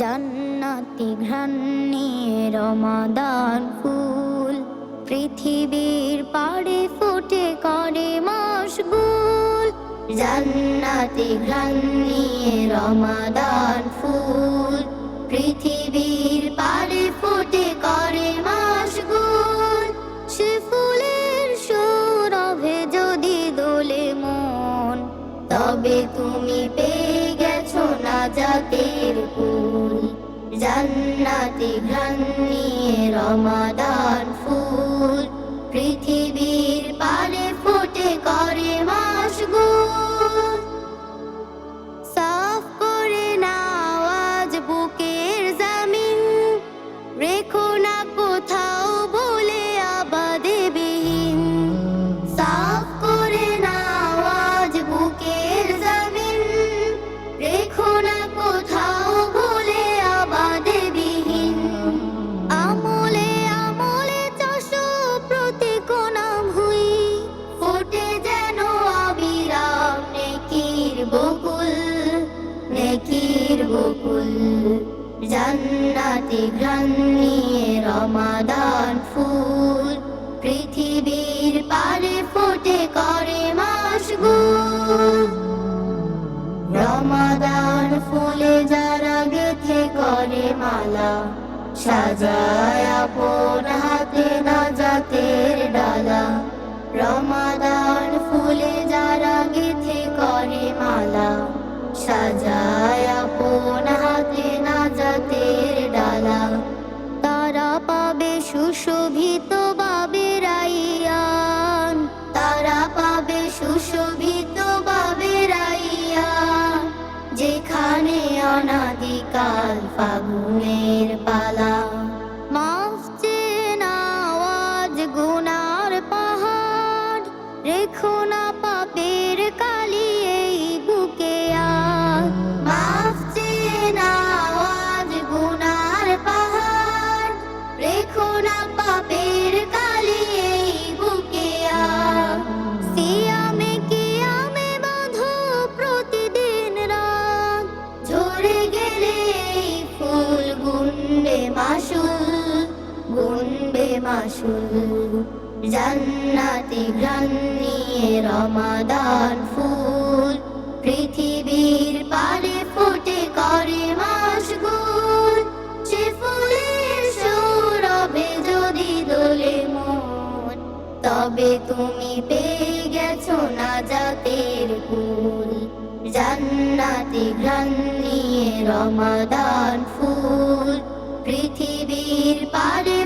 জান্নাতি ঘ্রাণ রমাদান ফুল পৃথিবীর পাড়ে ফুটে করে মশগুল। জান্নাতি ঘ্রাণ রমাদান ফুল পৃথিবীর পাড়ে ফুটে করে মশগুল। সে ফুলের সৌরভে যদি দোলে মন, তবে তুমি পেয়ে গেছো না জাতের কুল জান্নাতি ঘ্রাণ নিয়ে রমাদান ফুল জান্নাতি ঘ্রাণ রমাদান ফুল। পৃথিবীর পারে ফোটে করে মাসগুল। রমাদান ফুলে যারা গেথে করে মালা, সাজায় আপন হাতে না জাতের ডালা। রমাদান ফুলে যারা গেথে করে মালা, সাজায় পাবে সুশোভিত বাবের আইয়ান তারা পাবে সুশোভিত বাবের আইয়ান যেখানে অনাদিকাল ফাগুনের পালা। মাসুল, গুনবে মাসুল। জান্নাতি ঘ্রাণ নিয়ে রমাদান ফুল। পৃথিবীর পারে ফুটে করে মাসগুল। সে ফুলের সৌরভে যদি দোলে মন, তবে তুমি পেয়ে গেছো না জাতের কুল জান্নাতি ঘ্রাণ নিয়ে রমাদান ফুল। পৃথিবীর পারে